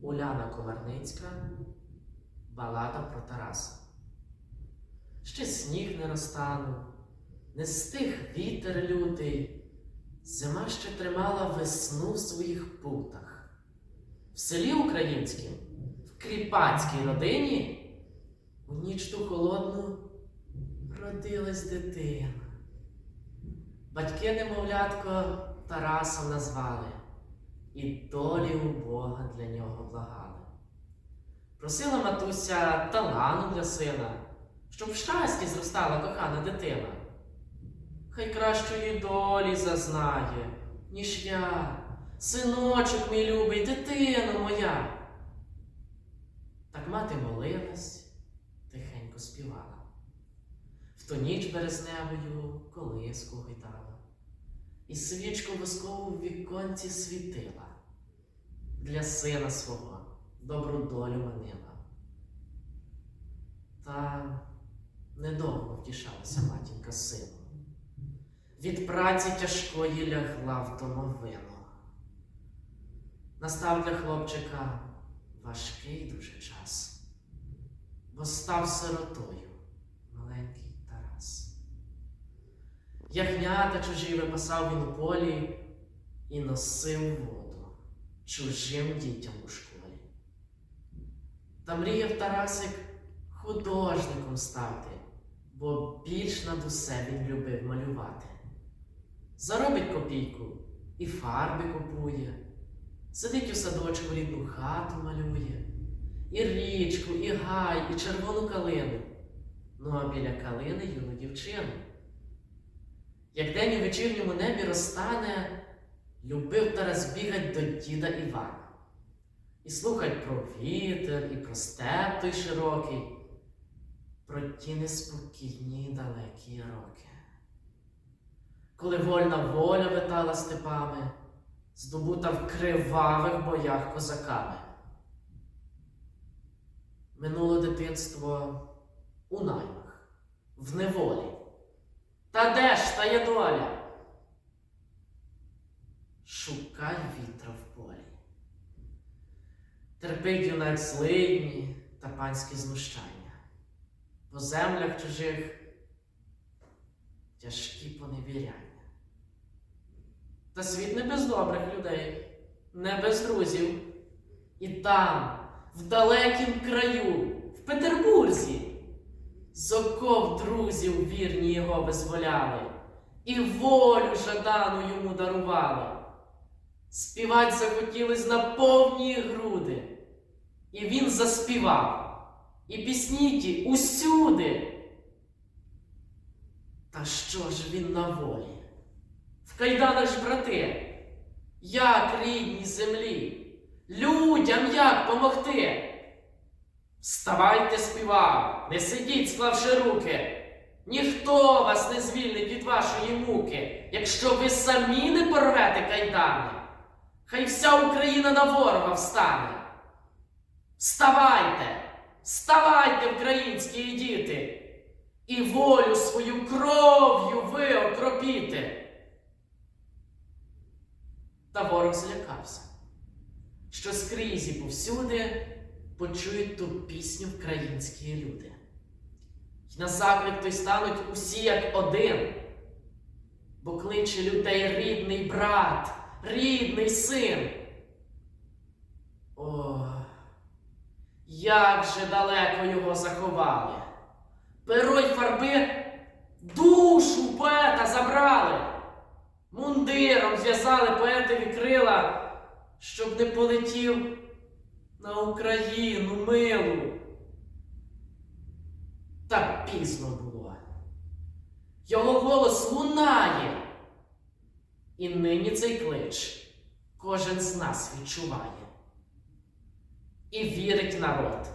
Уляна Комарницька, балада про Тараса. Ще сніг не розтанув, не стих вітер лютий, зима ще тримала весну в своїх путах. В селі українськім, в кріпацькій родині, у ніч ту холодну родилась дитина. Батьки немовлятко Тарасом назвали, і долі у Бога для нього благали. Просила матуся талану для сина, щоб в щасті зростала кохана дитина. Хай кращої долі зазнає, ніж я, синочок мій любий, дитино моя. Так мати молилась, тихенько співала. В ту ніч березневою колиску гойдала, і свічку воскову в віконці світила, для сина свого добру долю манила. Та недовго втішалася матінка сину. Від праці тяжкої лягла в домовину. Настав для хлопчика важкий дуже час, бо став сиротою маленький Тарас. Ягнята чужі випасав він у полі і носив воду чужим дітям у школі. Та мріяв Тарасик художником стати, бо більш над усе він любив малювати. Заробить копійку і фарби купує, сидить у садочку рідну хату малює, і річку, і гай, і червону калину. Ну а біля калини юну дівчину. Як день у вечірньому небі розтане, любив Тарас бігать до діда Івана. І слухать про вітер, і про степ той широкий, про ті неспокійні далекі роки. Коли вольна воля витала степами, здобута в кривавих боях козаками. Минуло дитинство у наймах, в неволі. Та та є доля? Шукай вітра в полі. Терпить юнак злидні та панські знущання. По землях чужих тяжкі поневіряння. Та світ не без добрих людей, не без друзів. І там, в далекім краю, з оков друзів вірні його визволяли, і волю жадану йому дарували. Співать захотілось на повні груди, і він заспівав, і пісні ті усюди. Та що ж він на волі? В кайданах ж брати, як рідній землі, людям як помогти? Вставайте, співав, не сидіть, склавши руки. Ніхто вас не звільнить від вашої муки, якщо ви самі не порвете кайдани. Хай вся Україна на ворога встане. Вставайте, вставайте, українські діти, і волю свою кров'ю ви окропіте. Та ворог злякався, що скрізь і повсюди почують ту пісню українські люди. І на заклик той стануть усі як один, бо кличе людей рідний брат, рідний син. О, як же далеко його заховали. Перо фарби душу поета забрали. Мундиром зв'язали поетові крила, щоб не полетів на Україну милу. Так пізно було. Його голос лунає. І нині цей клич кожен з нас відчуває. І вірить народ,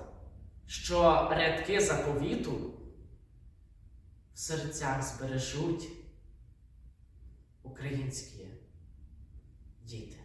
що рядки заповіту в серцях збережуть українські діти.